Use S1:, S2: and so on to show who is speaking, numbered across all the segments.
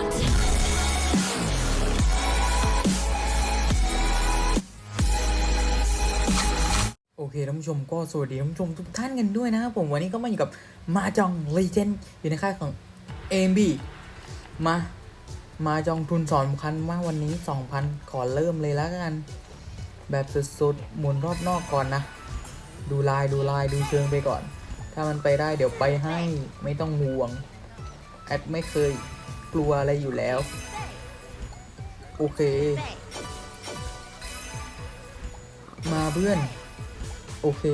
S1: โอเคท่านผู้ชมก็สวัสดีท่านผู้ชมทุกท่านกันด้วยนะครับผมวันนี้ก็มาอยู่กับมาจองเลเจนด์อยู่ในค่ายของ AMB มามาจองทุนสอนคันมาวันนี้ 2,000 ขอเริ่มเลยแล้วกัน แบบสุดๆหมุนรอบนอกก่อนนะ ดูลายดูลายดูเชิงไปก่อน ถ้ามันไปได้เดี๋ยวไปให้ไม่ต้องห่วง แอดไม่เคย กลัวอะไรอยู่แล้ว โอเค มาเพื่อน โอเค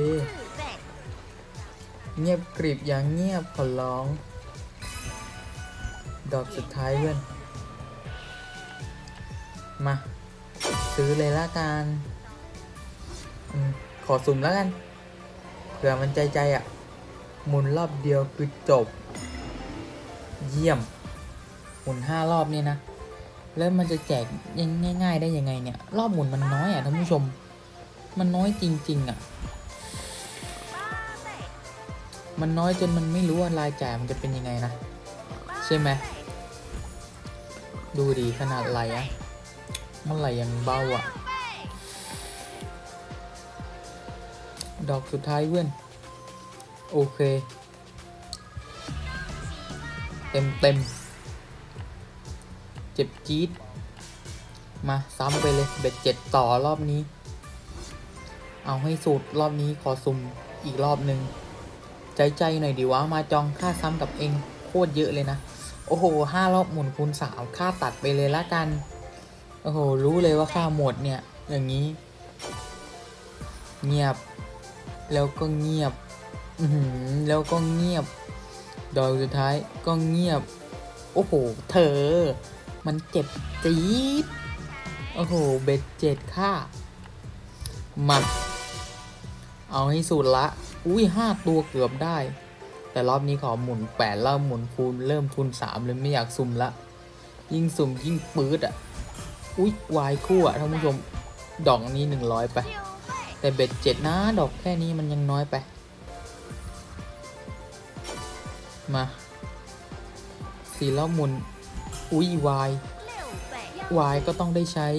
S1: เงียบกริบอย่างเงียบขอร้อง ดอกสุดท้ายเพื่อน มา ซื้อเลยละกันอขอสุ่มแล้วกัน เผื่อมันใจใจอะ่ะ หมุนรอบเดียวคือจบ เยี่ยม มุนห้ารอบนี่นะ แล้วมันจะแจกง่าย ๆ ได้ยังไงเนี่ย รอบหมุนมันน้อยอะท่านผู้ชม มันน้อยจริง ๆ อะ มันน้อยจนมันไม่รู้ว่ารายจ่ายมันจะเป็นยังไงนะ ใช่ไหม ดูดีขนาดไหลอะมันไหลอยังเบาอะ ดอกสุดท้ายเพื่อน โอเค เต็มเต็ม เจ็บจี๊ดมาซ้ำไปเลยเบ็ดเจ็ดต่อรอบนี้ เอาให้สุดรอบนี้ขอซุ่มอีกรอบหนึ่งใจใจหน่อยดีวะมาจองค่าซ้ำกับเองโคตรเยอะเลยนะ โอ้โหห้ารอบหมุนคูณสามค่าตัดไปเลยละกัน โอ้โห รู้เลยว่าค่าหมดเนี่ย อย่างนี้ เงียบ แล้วก็เงียบ อืแล้วก็เงียบ ดอกสุดท้ายก็เงียบ โอ้โห เธอ มันเจ็บจี๊ดโอ้โห เบ็ดเจ็ดค่ามา เอาให้สุดละ อุ้ยห้าตัวเกือบได้ แต่รอบนี้ขอหมุนแปดแล้วหมุนคูณเริ่มทุนสามเลยไม่อยากสุ่มละ ยิ่งสุ่มยิ่งปื๊ดอะ อุ้ยวายคู่อะท่านผู้ชม ดอกนี้หนึ่งร้อยไป แต่เบ็ดเจ็ดนะ ดอกแค่นี้มันยังน้อยไป มาสี่รอบหมุน อุ้ยวายวายก็ต้องได้ใช้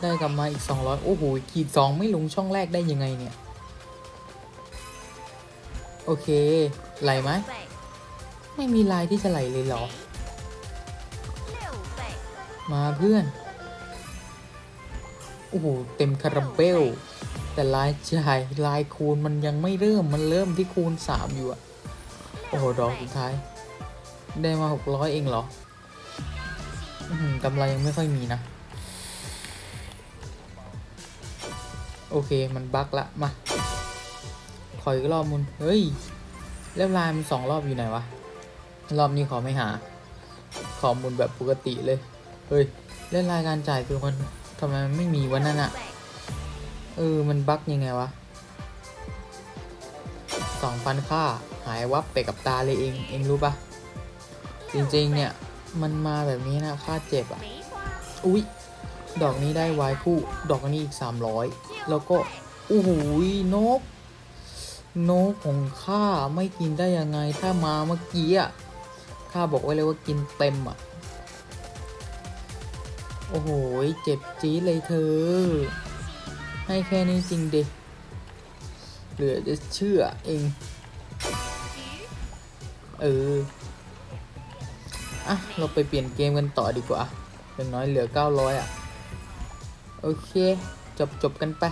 S1: ได้กลับมาอีก 200 โอ้โหขีด2ไม่ลงช่องแรกได้ยังไงเนี่ย โอเค ไหลไหม ไม่มีลายที่จะไหลเลยเหรอ มาเพื่อน โอ้โห เต็มคาราเบล แต่ลายจ่ายลายคูณมันยังไม่เริ่มมันเริ่มที่คูณ 3 อยู่อะโอ้โห ดอกสุดท้าย ได้มา 600 เองเหรออื้อหือ กำไรยังไม่ค่อยมีนะ โอเคมันบั๊กละ มา ขออีกรอบมุน เฮ้ยแล้วลายมันสองรอบอยู่ไหนวะ รอบนี้ขอไม่หา ขอมุนแบบปกติเลย เฮ้ย เล่นรายการจ่ายคือมันทำไมมันไม่มีวันนั้นอะเออ มันบั๊กยังไงวะสองพันค่า หายวับไปกับตาเลยเอง เองรู้ปะจริงๆเนี่ย มันมาแบบนี้นะค่าเจ็บอะอุ๊ย ดอกนี้ได้วายคู่ ดอกนี้อีกสามร้อยแล้วก็โอ้โหนก นกของข้าไม่กินได้ยังไง ถ้ามาเมื่อกี้อะข้าบอกไว้เลยว่ากินเต็มอะ โอ้โห เจ็บจี๊ดเลยเธอ ให้แค่นี้จริงดิเหลือจะเชื่อเอง เออ อะ เราไปเปลี่ยนเกมกันต่อดีกว่าอย่างน้อยเหลือ 900 อะ โอเค จบจบกันไป